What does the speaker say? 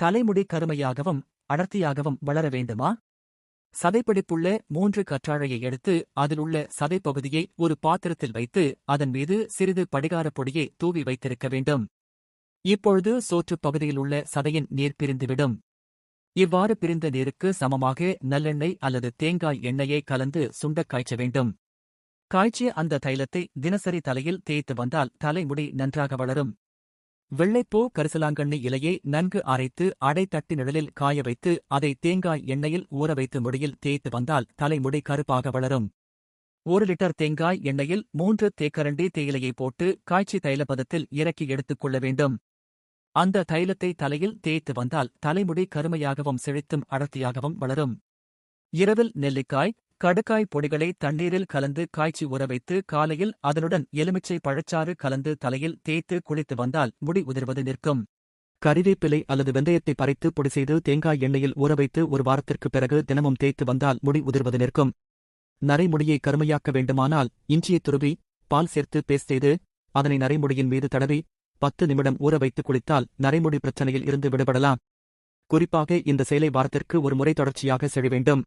தலைமுடி கருமையாகவும் அடர்த்தியாகவும் வளர வேண்டுமா? சதைப்பிடிப்புள்ள மூன்று கற்றாழையை எடுத்து அதிலுள்ள சதைப்பகுதியை ஒரு பாத்திரத்தில் வைத்து அதன் மீது சிறிது படிகாரப் பொடியை தூவி வைத்திருக்க வேண்டும். இப்பொழுது சோற்றுப் பகுதியிலுள்ள சதையின் நீர் பிரிந்துவிடும். இவ்வாறு பிரிந்த நீருக்கு சமமாக நல்லெண்ணெய் அல்லது தேங்காய் எண்ணெயை கலந்து சுண்டக் காய்ச்ச வேண்டும். காய்ச்சிய அந்த தைலத்தை தினசரி தலையில் தேய்த்து வந்தால் தலைமுடி நன்றாக வளரும். வெள்ளைப்பூ கரிசலாங்கண்ணி இலையை நன்கு அரைத்து அடை தட்டி நிழலில் காய வைத்து அதை தேங்காய் எண்ணெயில் ஊற வைத்து முடியில் தேய்த்து வந்தால் தலைமுடி கருப்பாக வளரும். ஒரு லிட்டர் தேங்காய் எண்ணெயில் மூன்று தேக்கரண்டி தேயிலையை போட்டு காய்ச்சி தைலப்பதத்தில் இறக்கி எடுத்துக் கொள்ள வேண்டும். அந்த தைலத்தை தலையில் தேய்த்து வந்தால் தலைமுடி கருமையாகவும் செழித்தும் அடர்த்தியாகவும் வளரும். இரவில் நெல்லிக்காய் கடுக்காய் பொடிகளை தண்ணீரில் கலந்து காய்ச்சி ஊற வைத்து காலையில் அதனுடன் எலுமிச்சை பழச்சாறு கலந்து தலையில் தேய்த்து குளித்து வந்தால் முடி உதிர்வது நிற்கும். கறிவேப்பிலை அல்லது வெந்தயத்தை பறைத்து பொடி செய்து தேங்காய் எண்ணெயில் ஊற வைத்து ஒரு வாரத்திற்கு பிறகு தினமும் தேய்த்து வந்தால் முடி உதிர்வது நிற்கும். நரைமுடியை கருமையாக்க வேண்டுமானால் இஞ்சியை துருவி பால் சேர்த்து பேஸ்ட் செய்து அதனை நரைமுடியின் மீது தடவி பத்து நிமிடம் ஊற வைத்து குளித்தால் நரைமுடி பிரச்சனையில் இருந்து விடுபடலாம். குறிப்பாக இந்த செயலை வாரத்திற்கு ஒரு முறை தொடர்ச்சியாக செய்ய வேண்டும்.